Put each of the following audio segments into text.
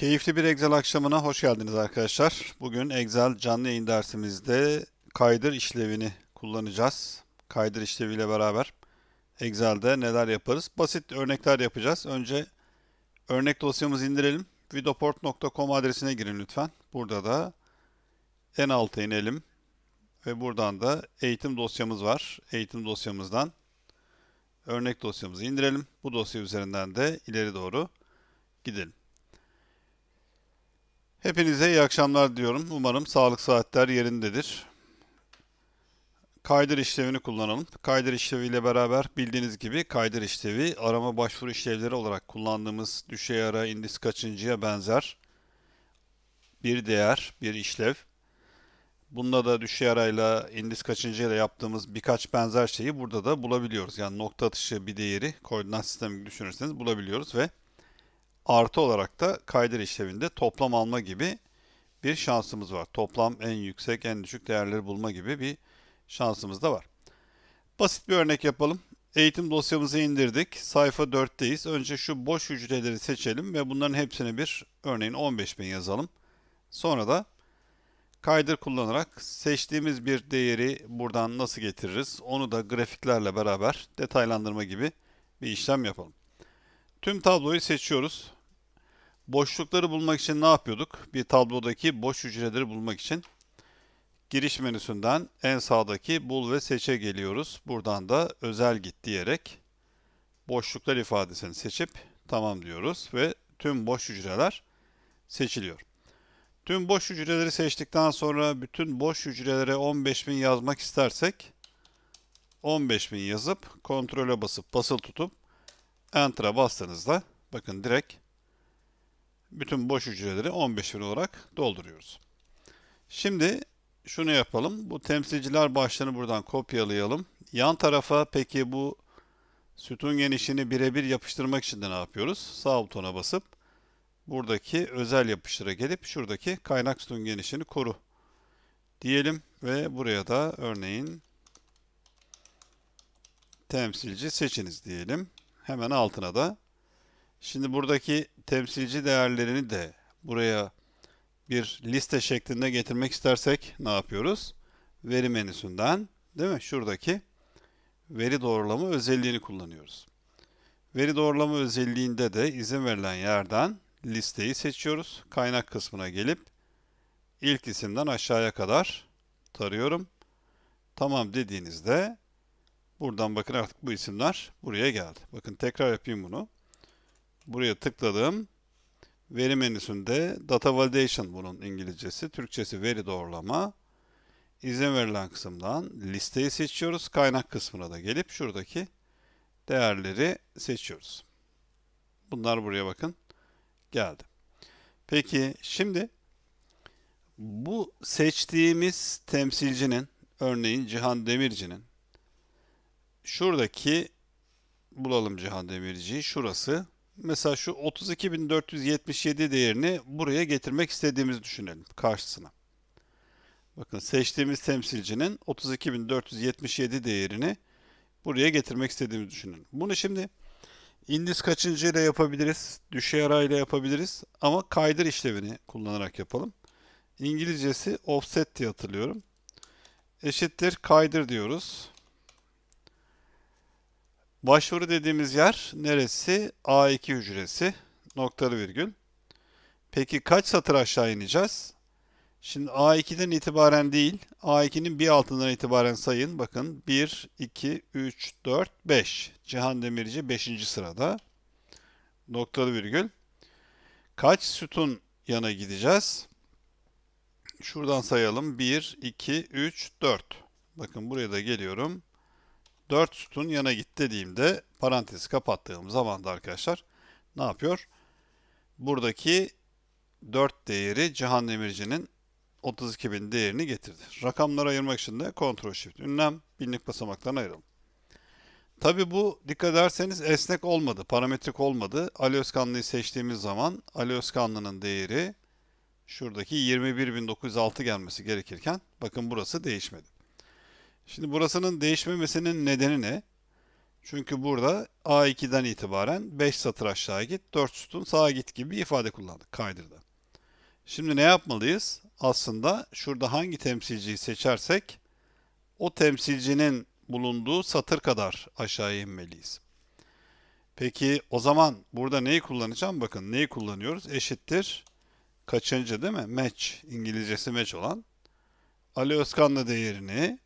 Keyifli bir Excel akşamına hoş geldiniz arkadaşlar. Bugün Excel canlı yayın dersimizde kaydır işlevini kullanacağız. Kaydır işleviyle beraber Excel'de neler yaparız? Basit örnekler yapacağız. Önce örnek dosyamızı indirelim. videoport.com adresine girin lütfen. Burada da en alta inelim. Ve buradan da eğitim dosyamız var. Eğitim dosyamızdan örnek dosyamızı indirelim. Bu dosya üzerinden de ileri doğru gidelim. Hepinize iyi akşamlar diyorum. Umarım sağlık saatler yerindedir. Kaydır işlevini kullanalım. Kaydır işleviyle beraber bildiğiniz gibi kaydır işlevi arama başvuru işlevleri olarak kullandığımız düşey ara indis kaçıncıya benzer bir değer, bir işlev. Bunda da düşey arayla indis kaçıncıyla yaptığımız birkaç benzer şeyi burada da bulabiliyoruz. Yani nokta atışı bir değeri koordinat sistemi düşünürseniz bulabiliyoruz ve Artı olarak da kaydır işlevinde toplam alma gibi bir şansımız var. Toplam en yüksek, en düşük değerleri bulma gibi bir şansımız da var. Basit bir örnek yapalım. Eğitim dosyamızı indirdik. Sayfa 4'teyiz. Önce şu boş hücreleri seçelim ve bunların hepsine bir örneğin 15.000 yazalım. Sonra da kaydır kullanarak seçtiğimiz bir değeri buradan nasıl getiririz? Onu da grafiklerle beraber detaylandırma gibi bir işlem yapalım. Tüm tabloyu seçiyoruz. Boşlukları bulmak için ne yapıyorduk? Bir tablodaki boş hücreleri bulmak için giriş menüsünden en sağdaki bul ve seçe geliyoruz. Buradan da özel git diyerek boşluklar ifadesini seçip tamam diyoruz ve tüm boş hücreler seçiliyor. Tüm boş hücreleri seçtikten sonra bütün boş hücrelere 15.000 yazmak istersek 15.000 yazıp kontrole basıp basılı tutup Enter'a bastığınızda bakın direkt bütün boş hücreleri 15 bin olarak dolduruyoruz. Şimdi şunu yapalım. Bu temsilciler başlığını buradan kopyalayalım. Yan tarafa peki bu sütun genişliğini birebir yapıştırmak için de ne yapıyoruz? Sağ butona basıp buradaki özel yapıştıra gelip şuradaki kaynak sütun genişliğini koru diyelim ve buraya da örneğin temsilci seçiniz diyelim. Hemen altına da şimdi buradaki temsilci değerlerini de buraya bir liste şeklinde getirmek istersek ne yapıyoruz? Veri menüsünden değil mi? Şuradaki veri doğrulama özelliğini kullanıyoruz. Veri doğrulama özelliğinde de izin verilen yerden listeyi seçiyoruz. Kaynak kısmına gelip ilk isimden aşağıya kadar tarıyorum. Tamam dediğinizde Buradan bakın artık bu isimler buraya geldi. Bakın tekrar yapayım bunu. Buraya tıkladım. Veri menüsünde Data Validation bunun İngilizcesi. Türkçesi veri doğrulama. İzin verilen kısımdan listeyi seçiyoruz. Kaynak kısmına da gelip şuradaki değerleri seçiyoruz. Bunlar buraya bakın geldi. Peki şimdi bu seçtiğimiz temsilcinin örneğin Cihan Demirci'nin şuradaki bulalım Cihan Demirci'yi. Şurası. Mesela şu 32.477 değerini buraya getirmek istediğimizi düşünelim karşısına. Bakın seçtiğimiz temsilcinin 32.477 değerini buraya getirmek istediğimizi düşünelim. Bunu şimdi indis kaçıncı ile yapabiliriz, düşey arayla yapabiliriz ama kaydır işlevini kullanarak yapalım. İngilizcesi offset diye hatırlıyorum. Eşittir kaydır diyoruz. Başvuru dediğimiz yer neresi? A2 hücresi. Noktalı virgül. Peki kaç satır aşağı ineceğiz? Şimdi A2'den itibaren değil, A2'nin bir altından itibaren sayın. Bakın 1, 2, 3, 4, 5. Cihan Demirci 5. sırada. Noktalı virgül. Kaç sütun yana gideceğiz? Şuradan sayalım. 1, 2, 3, 4. Bakın buraya da geliyorum. 4 sütun yana git dediğimde parantezi kapattığım zaman da arkadaşlar ne yapıyor? Buradaki 4 değeri Cihan Demirci'nin 32.000 değerini getirdi. Rakamları ayırmak için de Ctrl Shift ünlem binlik basamaktan ayıralım. Tabi bu dikkat ederseniz esnek olmadı, parametrik olmadı. Ali Özkanlı'yı seçtiğimiz zaman Ali Özkanlı'nın değeri şuradaki 21.906 gelmesi gerekirken bakın burası değişmedi. Şimdi burasının değişmemesinin nedeni ne? Çünkü burada A2'den itibaren 5 satır aşağı git, 4 sütun sağa git gibi bir ifade kullandık kaydırda. Şimdi ne yapmalıyız? Aslında şurada hangi temsilciyi seçersek o temsilcinin bulunduğu satır kadar aşağıya inmeliyiz. Peki o zaman burada neyi kullanacağım? Bakın neyi kullanıyoruz? Eşittir. Kaçıncı değil mi? Match. İngilizcesi match olan. Ali Özkan'la değerini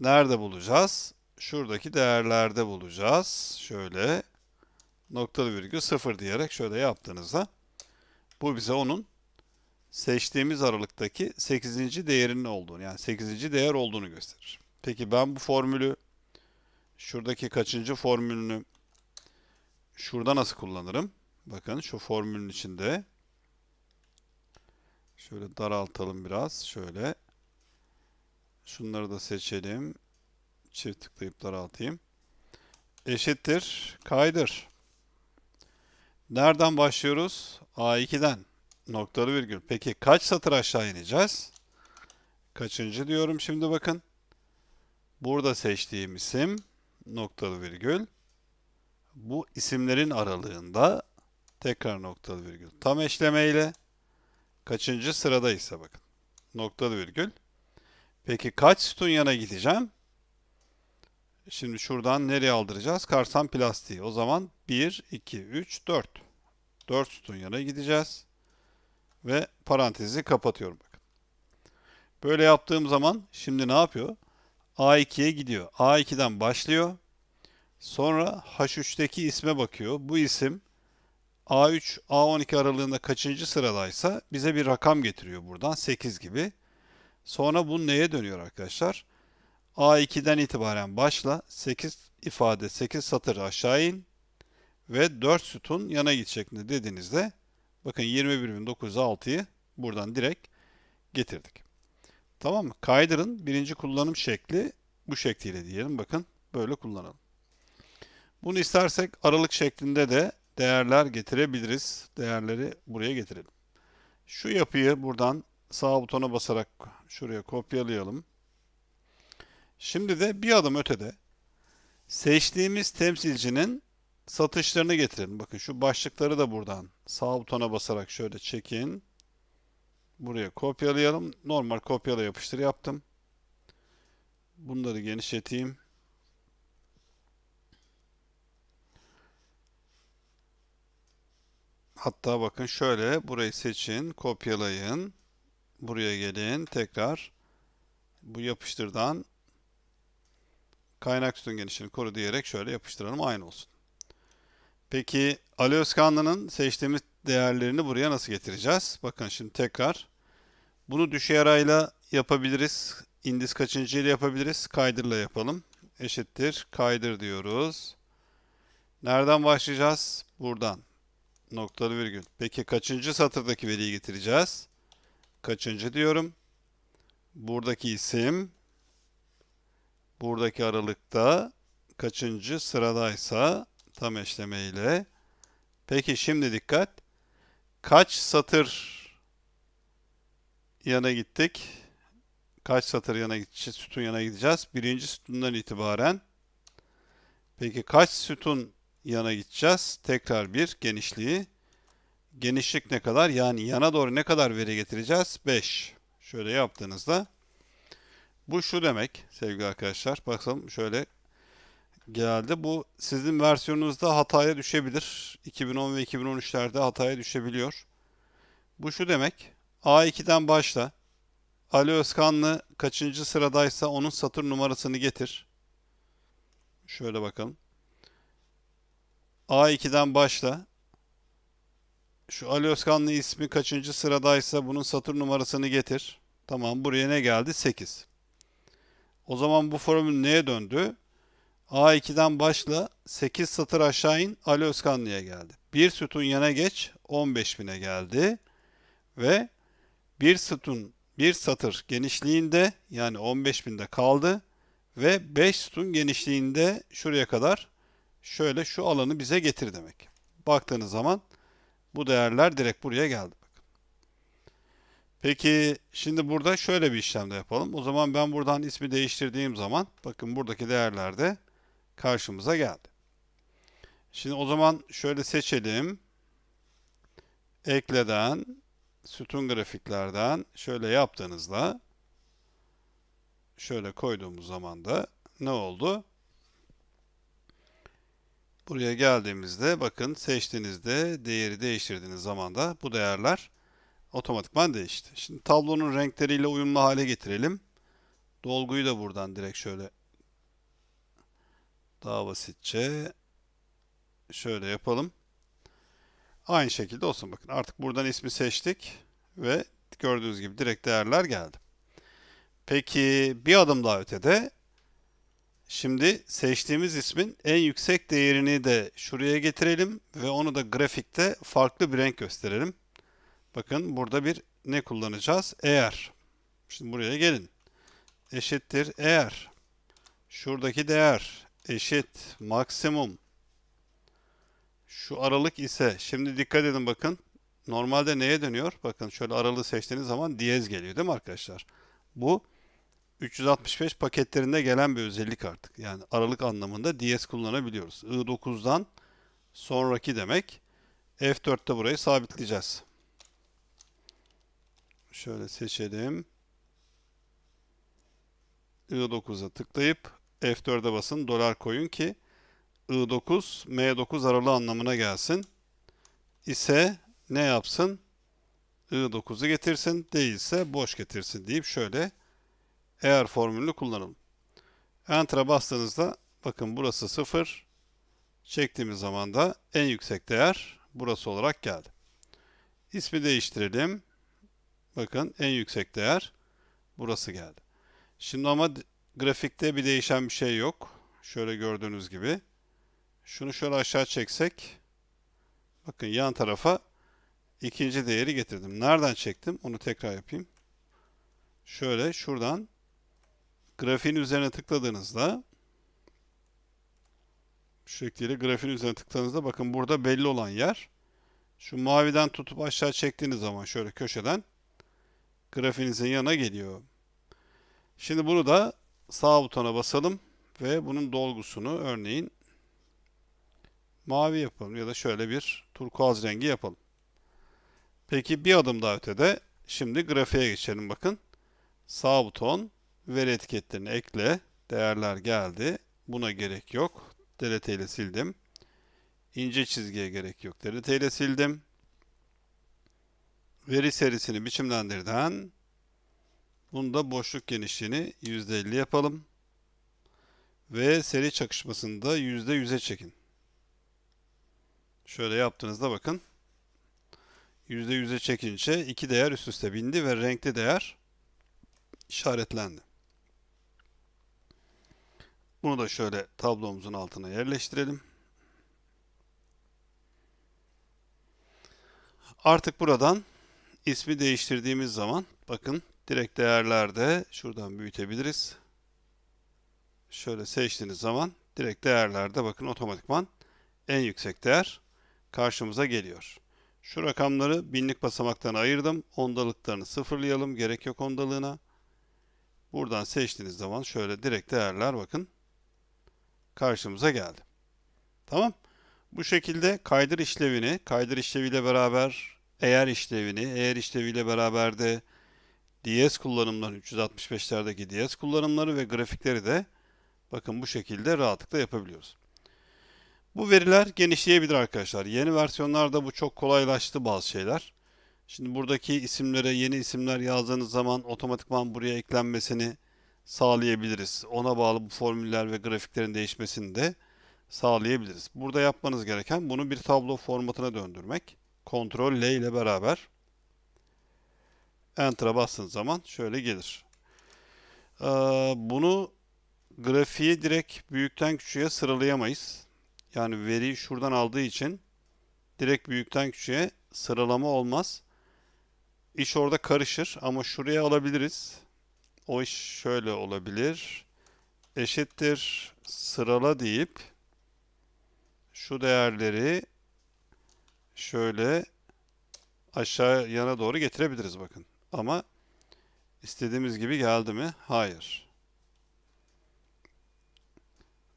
nerede bulacağız? Şuradaki değerlerde bulacağız. Şöyle noktalı virgül sıfır diyerek şöyle yaptığınızda bu bize onun seçtiğimiz aralıktaki 8. değerinin olduğunu yani 8. değer olduğunu gösterir. Peki ben bu formülü şuradaki kaçıncı formülünü şurada nasıl kullanırım? Bakın şu formülün içinde şöyle daraltalım biraz. Şöyle şunları da seçelim. Çift tıklayıp daraltayım. Eşittir kaydır. Nereden başlıyoruz? A2'den. Noktalı virgül. Peki kaç satır aşağı ineceğiz? Kaçıncı diyorum şimdi bakın. Burada seçtiğim isim noktalı virgül. Bu isimlerin aralığında tekrar noktalı virgül. Tam eşlemeyle kaçıncı sıradaysa bakın. Noktalı virgül. Peki kaç sütun yana gideceğim? Şimdi şuradan nereye aldıracağız? Karsan plastiği. O zaman 1, 2, 3, 4. 4 sütun yana gideceğiz. Ve parantezi kapatıyorum bakın. Böyle yaptığım zaman şimdi ne yapıyor? A2'ye gidiyor. A2'den başlıyor. Sonra H3'teki isme bakıyor. Bu isim A3, A12 aralığında kaçıncı sıradaysa bize bir rakam getiriyor buradan. 8 gibi. Sonra bu neye dönüyor arkadaşlar? A2'den itibaren başla. 8 ifade 8 satır aşağı in ve 4 sütun yana git şeklinde dediğinizde bakın 21.906'yı buradan direkt getirdik. Tamam mı? Kaydır'ın birinci kullanım şekli bu şekliyle diyelim. Bakın böyle kullanalım. Bunu istersek aralık şeklinde de değerler getirebiliriz. Değerleri buraya getirelim. Şu yapıyı buradan sağ butona basarak şuraya kopyalayalım. Şimdi de bir adım ötede seçtiğimiz temsilcinin satışlarını getirelim. Bakın şu başlıkları da buradan sağ butona basarak şöyle çekin. Buraya kopyalayalım. Normal kopyala yapıştır yaptım. Bunları genişleteyim. Hatta bakın şöyle burayı seçin, kopyalayın. Buraya gelin, tekrar bu yapıştırdan kaynak sütun genişliğini koru diyerek şöyle yapıştıralım aynı olsun. Peki Ali Özkanlı'nın seçtiğimiz değerlerini buraya nasıl getireceğiz? Bakın şimdi tekrar bunu düşey arayla yapabiliriz. İndis kaçıncı ile yapabiliriz? Kaydırla yapalım. Eşittir. Kaydır diyoruz. Nereden başlayacağız? Buradan. Noktalı virgül. Peki kaçıncı satırdaki veriyi getireceğiz? Kaçıncı diyorum. Buradaki isim buradaki aralıkta kaçıncı sıradaysa tam eşlemeyle. Peki şimdi dikkat. Kaç satır yana gittik? Kaç satır yana gideceğiz? Sütun yana gideceğiz. Birinci sütundan itibaren. Peki kaç sütun yana gideceğiz? Tekrar bir genişliği. Genişlik ne kadar? Yani yana doğru ne kadar veri getireceğiz? 5. Şöyle yaptığınızda bu şu demek sevgili arkadaşlar. Bakalım şöyle geldi. Bu sizin versiyonunuzda hataya düşebilir. 2010 ve 2013'lerde hataya düşebiliyor. Bu şu demek. A2'den başla. Ali Özkanlı kaçıncı sıradaysa onun satır numarasını getir. Şöyle bakalım. A2'den başla. Şu Ali Özkanlı ismi kaçıncı sıradaysa bunun satır numarasını getir. Tamam buraya ne geldi? 8. O zaman bu formül neye döndü? A2'den başla 8 satır aşağı in Ali Özkanlı'ya geldi. Bir sütun yana geç 15.000'e geldi. Ve bir sütun bir satır genişliğinde yani 15.000'de kaldı. Ve 5 sütun genişliğinde şuraya kadar şöyle şu alanı bize getir demek. Baktığınız zaman bu değerler direkt buraya geldi. Peki şimdi burada şöyle bir işlem de yapalım. O zaman ben buradan ismi değiştirdiğim zaman bakın buradaki değerlerde karşımıza geldi. Şimdi o zaman şöyle seçelim. Ekleden, sütun grafiklerden şöyle yaptığınızda şöyle koyduğumuz zaman da ne oldu? Buraya geldiğimizde bakın seçtiğinizde değeri değiştirdiğiniz zaman da bu değerler otomatikman değişti. Şimdi tablonun renkleriyle uyumlu hale getirelim. Dolguyu da buradan direkt şöyle daha basitçe şöyle yapalım. Aynı şekilde olsun bakın. Artık buradan ismi seçtik ve gördüğünüz gibi direkt değerler geldi. Peki bir adım daha ötede şimdi seçtiğimiz ismin en yüksek değerini de şuraya getirelim ve onu da grafikte farklı bir renk gösterelim. Bakın burada bir ne kullanacağız? Eğer. Şimdi buraya gelin. Eşittir eğer. Şuradaki değer eşit maksimum. Şu aralık ise şimdi dikkat edin bakın. Normalde neye dönüyor? Bakın şöyle aralığı seçtiğiniz zaman diyez geliyor değil mi arkadaşlar? Bu 365 paketlerinde gelen bir özellik artık. Yani aralık anlamında diyez kullanabiliyoruz. I9'dan sonraki demek. F4'te burayı sabitleyeceğiz. Şöyle seçelim. I9'a tıklayıp F4'e basın dolar koyun ki I9 M9 aralığı anlamına gelsin. İse ne yapsın? I9'u getirsin. Değilse boş getirsin deyip şöyle eğer formülünü kullanalım. Enter'a bastığınızda bakın burası 0. Çektiğimiz zaman da en yüksek değer burası olarak geldi. İsmi değiştirelim. Bakın en yüksek değer burası geldi. Şimdi ama grafikte bir değişen bir şey yok. Şöyle gördüğünüz gibi. Şunu şöyle aşağı çeksek. Bakın yan tarafa ikinci değeri getirdim. Nereden çektim? Onu tekrar yapayım. Şöyle şuradan grafiğin üzerine tıkladığınızda şu şekilde grafiğin üzerine tıkladığınızda bakın burada belli olan yer şu maviden tutup aşağı çektiğiniz zaman şöyle köşeden grafiğinizin yanına geliyor. Şimdi bunu da sağ butona basalım ve bunun dolgusunu örneğin mavi yapalım ya da şöyle bir turkuaz rengi yapalım. Peki bir adım daha ötede şimdi grafiğe geçelim bakın. Sağ buton veri etiketlerini ekle. Değerler geldi. Buna gerek yok. Delete ile sildim. İnce çizgiye gerek yok. Delete ile sildim. Veri serisini biçimlendirden Bunda boşluk genişliğini %50 yapalım. Ve seri çakışmasını da %100'e çekin. Şöyle yaptığınızda bakın. %100'e çekince iki değer üst üste bindi ve renkli değer işaretlendi. Bunu da şöyle tablomuzun altına yerleştirelim. Artık buradan ismi değiştirdiğimiz zaman bakın direkt değerlerde şuradan büyütebiliriz. Şöyle seçtiğiniz zaman direkt değerlerde bakın otomatikman en yüksek değer karşımıza geliyor. Şu rakamları binlik basamaktan ayırdım. Ondalıklarını sıfırlayalım. Gerek yok ondalığına. Buradan seçtiğiniz zaman şöyle direkt değerler bakın karşımıza geldi. Tamam. Bu şekilde kaydır işlevini, kaydır işleviyle beraber eğer işlevini, eğer işleviyle beraber de DS kullanımları, 365'lerdeki DS kullanımları ve grafikleri de bakın bu şekilde rahatlıkla yapabiliyoruz. Bu veriler genişleyebilir arkadaşlar. Yeni versiyonlarda bu çok kolaylaştı bazı şeyler. Şimdi buradaki isimlere yeni isimler yazdığınız zaman otomatikman buraya eklenmesini sağlayabiliriz. Ona bağlı bu formüller ve grafiklerin değişmesini de sağlayabiliriz. Burada yapmanız gereken bunu bir tablo formatına döndürmek. Ctrl L ile beraber Enter'a bastığınız zaman şöyle gelir. Ee, bunu grafiği direkt büyükten küçüğe sıralayamayız. Yani veriyi şuradan aldığı için direkt büyükten küçüğe sıralama olmaz. İş orada karışır ama şuraya alabiliriz. O iş şöyle olabilir. Eşittir sırala deyip şu değerleri şöyle aşağı yana doğru getirebiliriz bakın. Ama istediğimiz gibi geldi mi? Hayır.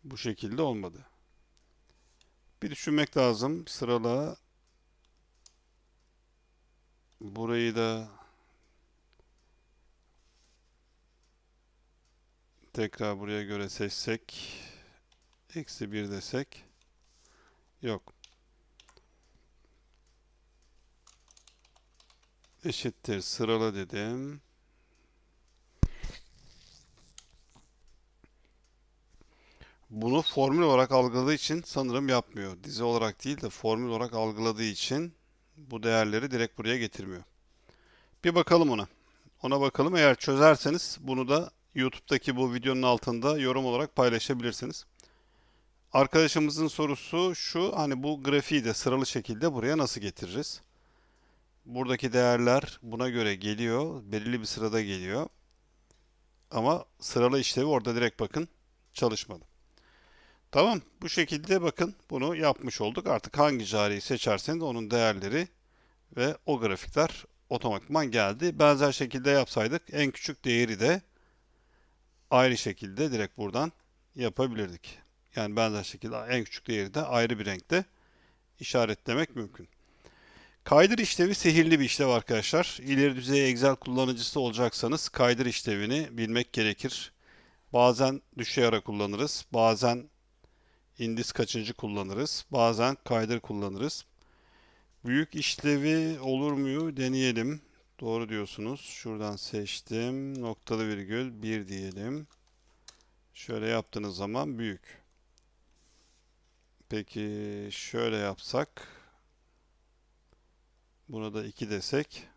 Bu şekilde olmadı. Bir düşünmek lazım. Sırala. Burayı da tekrar buraya göre seçsek. Eksi 1 desek. Yok. Eşittir sırala dedim. Bunu formül olarak algıladığı için sanırım yapmıyor. Dizi olarak değil de formül olarak algıladığı için bu değerleri direkt buraya getirmiyor. Bir bakalım ona. Ona bakalım. Eğer çözerseniz bunu da YouTube'daki bu videonun altında yorum olarak paylaşabilirsiniz. Arkadaşımızın sorusu şu. Hani bu grafiği de sıralı şekilde buraya nasıl getiririz? Buradaki değerler buna göre geliyor. Belirli bir sırada geliyor. Ama sıralı işlevi orada direkt bakın çalışmadı. Tamam. Bu şekilde bakın bunu yapmış olduk. Artık hangi cariyi seçerseniz onun değerleri ve o grafikler otomatikman geldi. Benzer şekilde yapsaydık en küçük değeri de ayrı şekilde direkt buradan yapabilirdik. Yani benzer şekilde en küçük değeri de ayrı bir renkte işaretlemek mümkün. Kaydır işlevi sihirli bir işlev arkadaşlar. İleri düzey Excel kullanıcısı olacaksanız kaydır işlevini bilmek gerekir. Bazen düşey ara kullanırız. Bazen indis kaçıncı kullanırız. Bazen kaydır kullanırız. Büyük işlevi olur mu deneyelim. Doğru diyorsunuz. Şuradan seçtim. Noktalı virgül 1 diyelim. Şöyle yaptığınız zaman büyük. Peki şöyle yapsak. Buna da 2 desek.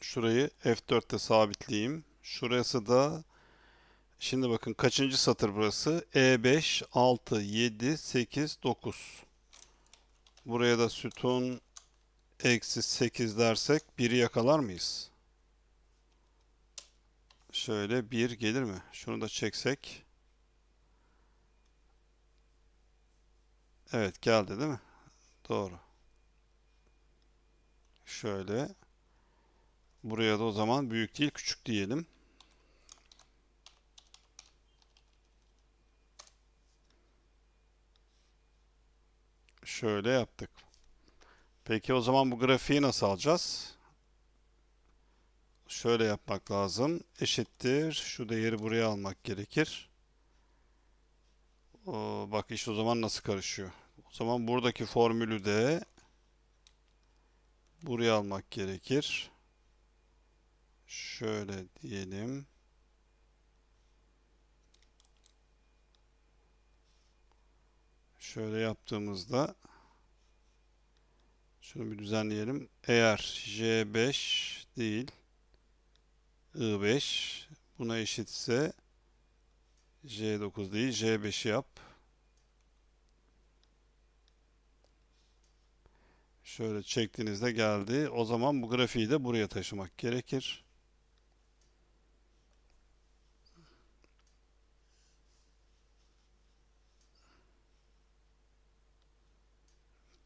Şurayı F4'te sabitleyeyim. Şurası da şimdi bakın kaçıncı satır burası? E5, 6, 7, 8, 9. Buraya da sütun eksi 8 dersek 1'i yakalar mıyız? Şöyle 1 gelir mi? Şunu da çeksek. Evet geldi değil mi? Doğru. Şöyle. Buraya da o zaman büyük değil küçük diyelim. Şöyle yaptık. Peki o zaman bu grafiği nasıl alacağız? Şöyle yapmak lazım. Eşittir. Şu değeri buraya almak gerekir. O, bak işte o zaman nasıl karışıyor. O zaman buradaki formülü de buraya almak gerekir. Şöyle diyelim. Şöyle yaptığımızda şunu bir düzenleyelim. Eğer J5 değil I5 buna eşitse J9 değil J5'i yap. Şöyle çektiğinizde geldi. O zaman bu grafiği de buraya taşımak gerekir.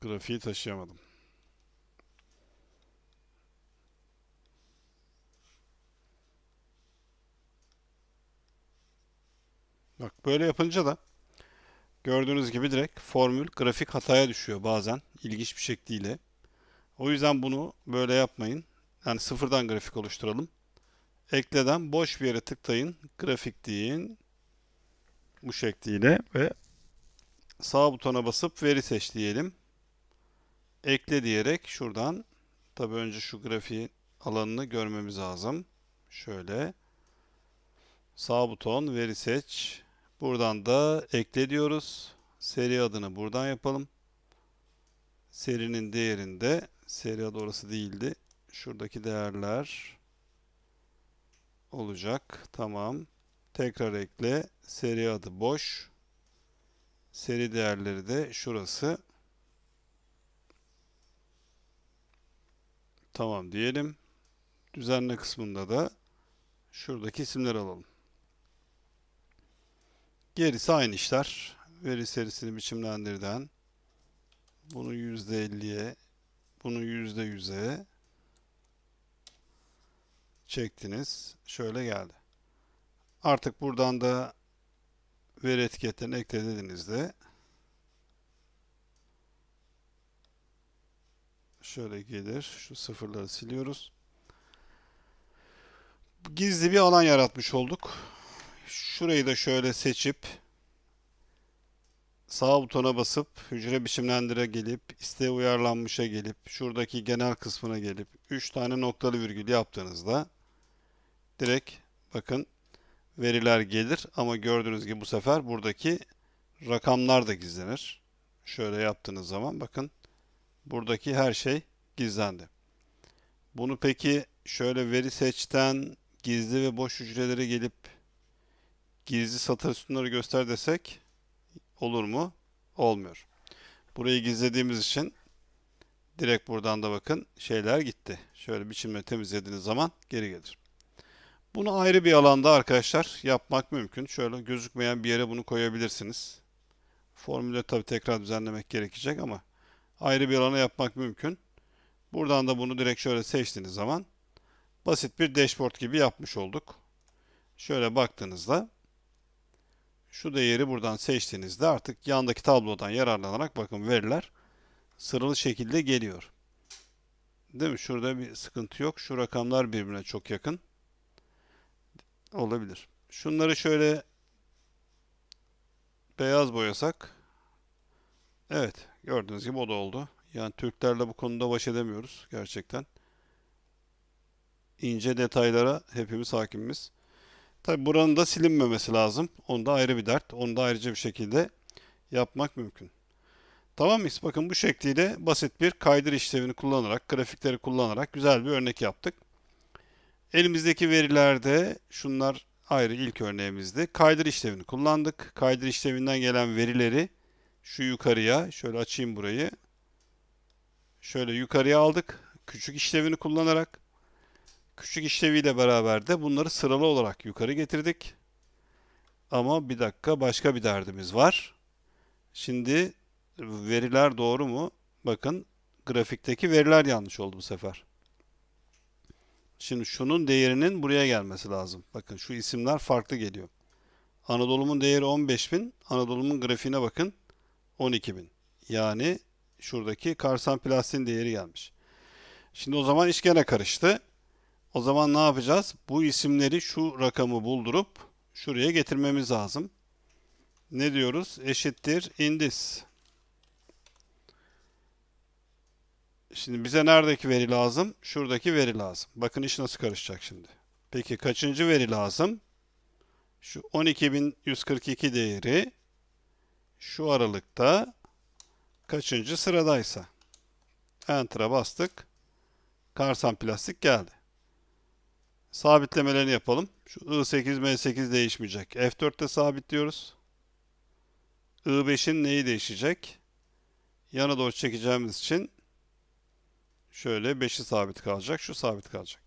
Grafiği taşıyamadım. Bak böyle yapınca da gördüğünüz gibi direkt formül grafik hataya düşüyor bazen ilginç bir şekliyle. O yüzden bunu böyle yapmayın. Yani sıfırdan grafik oluşturalım. Ekleden boş bir yere tıklayın. Grafik deyin. Bu şekliyle ve sağ butona basıp veri seç diyelim. Ekle diyerek şuradan tabi önce şu grafiğin alanını görmemiz lazım. Şöyle sağ buton veri seç. Buradan da ekle diyoruz. Seri adını buradan yapalım. Serinin değerinde seri adı orası değildi. Şuradaki değerler olacak. Tamam. Tekrar ekle. Seri adı boş. Seri değerleri de şurası. Tamam diyelim. Düzenle kısmında da şuradaki isimleri alalım. Gerisi aynı işler. Veri serisini biçimlendirden bunu %50'ye bunu %100'e çektiniz. Şöyle geldi. Artık buradan da veri etiketlerini ekle şöyle gelir. Şu sıfırları siliyoruz. Gizli bir alan yaratmış olduk. Şurayı da şöyle seçip sağ butona basıp hücre biçimlendire gelip isteğe uyarlanmışa gelip şuradaki genel kısmına gelip 3 tane noktalı virgül yaptığınızda direkt bakın veriler gelir ama gördüğünüz gibi bu sefer buradaki rakamlar da gizlenir. Şöyle yaptığınız zaman bakın buradaki her şey gizlendi. Bunu peki şöyle veri seçten gizli ve boş hücrelere gelip gizli satır sütunları göster desek olur mu? Olmuyor. Burayı gizlediğimiz için direkt buradan da bakın şeyler gitti. Şöyle biçimle temizlediğiniz zaman geri gelir. Bunu ayrı bir alanda arkadaşlar yapmak mümkün. Şöyle gözükmeyen bir yere bunu koyabilirsiniz. Formülü tabi tekrar düzenlemek gerekecek ama ayrı bir alana yapmak mümkün. Buradan da bunu direkt şöyle seçtiğiniz zaman basit bir dashboard gibi yapmış olduk. Şöyle baktığınızda şu değeri buradan seçtiğinizde artık yandaki tablodan yararlanarak bakın veriler sıralı şekilde geliyor. Değil mi? Şurada bir sıkıntı yok. Şu rakamlar birbirine çok yakın. Olabilir. Şunları şöyle beyaz boyasak. Evet. Gördüğünüz gibi o da oldu. Yani Türklerle bu konuda baş edemiyoruz gerçekten. İnce detaylara hepimiz hakimiz. Tabi buranın da silinmemesi lazım. Onda ayrı bir dert. Onu da ayrıca bir şekilde yapmak mümkün. Tamam mıyız? Bakın bu şekliyle basit bir kaydır işlevini kullanarak, grafikleri kullanarak güzel bir örnek yaptık. Elimizdeki verilerde şunlar ayrı ilk örneğimizdi. Kaydır işlevini kullandık. Kaydır işlevinden gelen verileri şu yukarıya, şöyle açayım burayı. Şöyle yukarıya aldık. Küçük işlevini kullanarak küçük işleviyle beraber de bunları sıralı olarak yukarı getirdik. Ama bir dakika başka bir derdimiz var. Şimdi veriler doğru mu? Bakın grafikteki veriler yanlış oldu bu sefer. Şimdi şunun değerinin buraya gelmesi lazım. Bakın şu isimler farklı geliyor. Anadolu'nun değeri 15.000. Anadolu'nun grafiğine bakın 12.000. Yani şuradaki Karsan Plastik'in değeri gelmiş. Şimdi o zaman iş gene karıştı. O zaman ne yapacağız? Bu isimleri şu rakamı buldurup şuraya getirmemiz lazım. Ne diyoruz? Eşittir indis. Şimdi bize neredeki veri lazım? Şuradaki veri lazım. Bakın iş nasıl karışacak şimdi. Peki kaçıncı veri lazım? Şu 12.142 değeri şu aralıkta kaçıncı sıradaysa. Enter'a bastık. Karsan plastik geldi. Sabitlemelerini yapalım. Şu I8, M8 değişmeyecek. F4'te sabitliyoruz. I5'in neyi değişecek? Yana doğru çekeceğimiz için şöyle 5'i sabit kalacak. Şu sabit kalacak.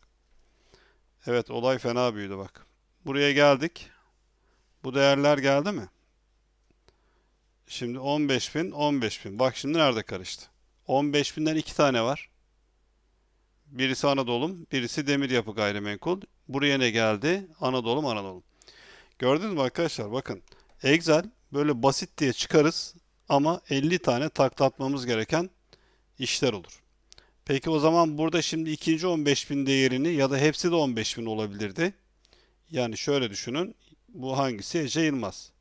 Evet olay fena büyüdü bak. Buraya geldik. Bu değerler geldi mi? Şimdi 15.000, 15.000. Bak şimdi nerede karıştı? 15.000'den iki tane var. Birisi Anadolu'm, birisi demir yapı gayrimenkul. Buraya ne geldi? Anadolu'm, Anadolu'm. Gördünüz mü arkadaşlar? Bakın Excel böyle basit diye çıkarız ama 50 tane taklatmamız gereken işler olur. Peki o zaman burada şimdi ikinci 15.000 değerini ya da hepsi de 15.000 olabilirdi. Yani şöyle düşünün. Bu hangisi? Ece Yılmaz.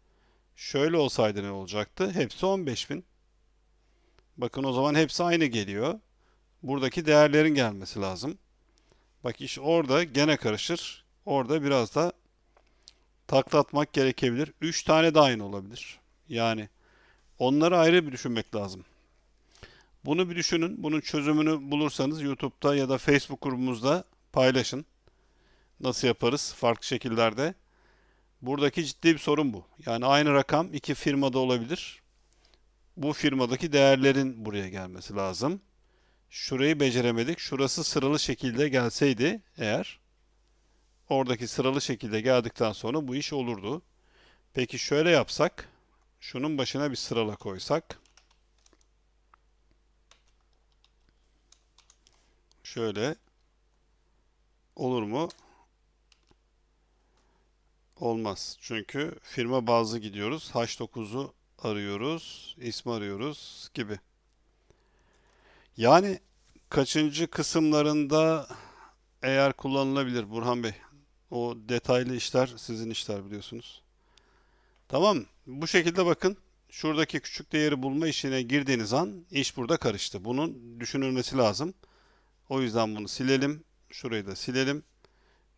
Şöyle olsaydı ne olacaktı? Hepsi 15.000. Bakın o zaman hepsi aynı geliyor. Buradaki değerlerin gelmesi lazım. Bak iş orada gene karışır. Orada biraz da taklatmak gerekebilir. 3 tane de aynı olabilir. Yani onları ayrı bir düşünmek lazım. Bunu bir düşünün. Bunun çözümünü bulursanız YouTube'da ya da Facebook grubumuzda paylaşın. Nasıl yaparız farklı şekillerde. Buradaki ciddi bir sorun bu. Yani aynı rakam iki firmada olabilir. Bu firmadaki değerlerin buraya gelmesi lazım. Şurayı beceremedik. Şurası sıralı şekilde gelseydi eğer oradaki sıralı şekilde geldikten sonra bu iş olurdu. Peki şöyle yapsak. Şunun başına bir sırala koysak. Şöyle olur mu? Olmaz. Çünkü firma bazlı gidiyoruz. H9'u arıyoruz, ismi arıyoruz gibi. Yani kaçıncı kısımlarında eğer kullanılabilir Burhan Bey? O detaylı işler sizin işler biliyorsunuz. Tamam. Bu şekilde bakın. Şuradaki küçük değeri bulma işine girdiğiniz an iş burada karıştı. Bunun düşünülmesi lazım. O yüzden bunu silelim. Şurayı da silelim.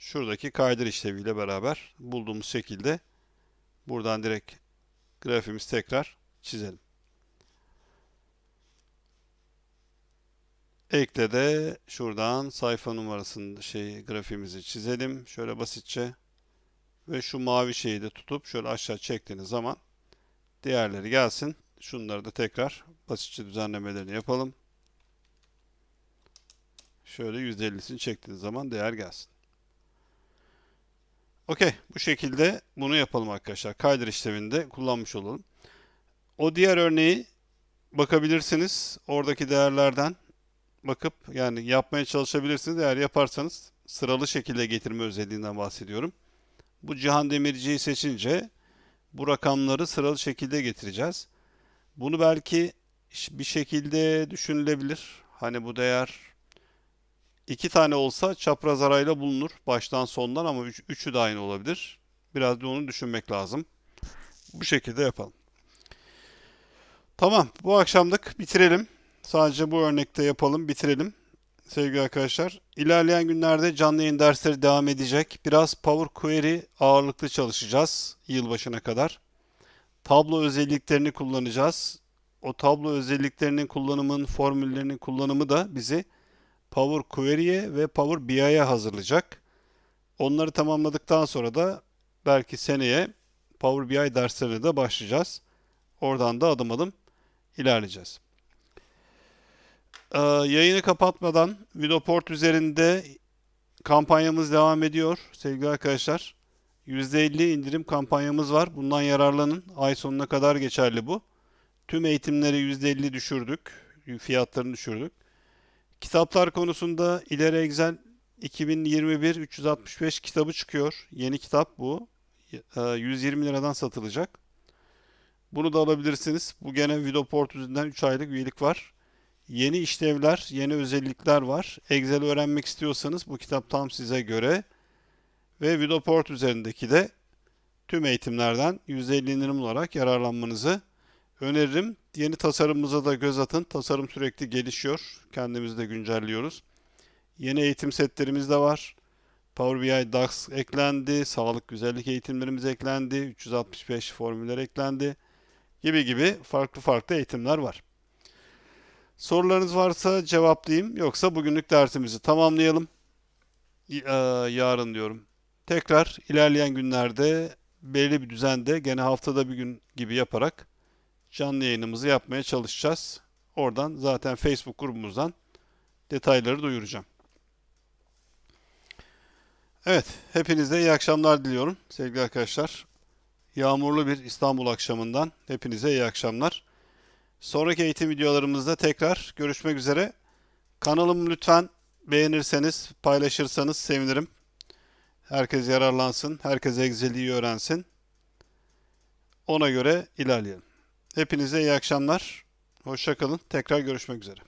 Şuradaki kaydır işleviyle beraber bulduğumuz şekilde buradan direkt grafimiz tekrar çizelim. Ekle de şuradan sayfa numarasını şey grafiğimizi çizelim. Şöyle basitçe ve şu mavi şeyi de tutup şöyle aşağı çektiğiniz zaman diğerleri gelsin. Şunları da tekrar basitçe düzenlemelerini yapalım. Şöyle %50'sini çektiğiniz zaman değer gelsin. Okey. Bu şekilde bunu yapalım arkadaşlar. Kaydır işleminde kullanmış olalım. O diğer örneği bakabilirsiniz. Oradaki değerlerden bakıp yani yapmaya çalışabilirsiniz. Eğer yaparsanız sıralı şekilde getirme özelliğinden bahsediyorum. Bu Cihan Demirci'yi seçince bu rakamları sıralı şekilde getireceğiz. Bunu belki bir şekilde düşünülebilir. Hani bu değer iki tane olsa çapraz arayla bulunur baştan sondan ama üç, üçü de aynı olabilir. Biraz da onu düşünmek lazım. Bu şekilde yapalım. Tamam bu akşamlık bitirelim. Sadece bu örnekte yapalım bitirelim. Sevgili arkadaşlar ilerleyen günlerde canlı yayın dersleri devam edecek. Biraz Power Query ağırlıklı çalışacağız yılbaşına kadar. Tablo özelliklerini kullanacağız. O tablo özelliklerinin kullanımının formüllerinin kullanımı da bizi Power Query'e ve Power BI'ye hazırlayacak. Onları tamamladıktan sonra da belki seneye Power BI derslerine de başlayacağız. Oradan da adım adım ilerleyeceğiz. Ee, yayını kapatmadan Vidoport üzerinde kampanyamız devam ediyor sevgili arkadaşlar. %50 indirim kampanyamız var. Bundan yararlanın. Ay sonuna kadar geçerli bu. Tüm eğitimleri %50 düşürdük. Fiyatlarını düşürdük. Kitaplar konusunda İleri Excel 2021 365 kitabı çıkıyor. Yeni kitap bu. 120 liradan satılacak. Bunu da alabilirsiniz. Bu gene Vidoport üzerinden 3 aylık üyelik var. Yeni işlevler, yeni özellikler var. Excel öğrenmek istiyorsanız bu kitap tam size göre. Ve Vidoport üzerindeki de tüm eğitimlerden %50 indirim olarak yararlanmanızı öneririm. Yeni tasarımımıza da göz atın. Tasarım sürekli gelişiyor. Kendimizi de güncelliyoruz. Yeni eğitim setlerimiz de var. Power BI DAX eklendi. Sağlık güzellik eğitimlerimiz eklendi. 365 formüller eklendi. Gibi gibi farklı farklı eğitimler var. Sorularınız varsa cevaplayayım. Yoksa bugünlük dersimizi tamamlayalım. Yarın diyorum. Tekrar ilerleyen günlerde belli bir düzende gene haftada bir gün gibi yaparak canlı yayınımızı yapmaya çalışacağız. Oradan zaten Facebook grubumuzdan detayları duyuracağım. Evet, hepinize iyi akşamlar diliyorum sevgili arkadaşlar. Yağmurlu bir İstanbul akşamından hepinize iyi akşamlar. Sonraki eğitim videolarımızda tekrar görüşmek üzere. Kanalımı lütfen beğenirseniz, paylaşırsanız sevinirim. Herkes yararlansın, herkes Excel'i öğrensin. Ona göre ilerleyelim. Hepinize iyi akşamlar. Hoşçakalın. Tekrar görüşmek üzere.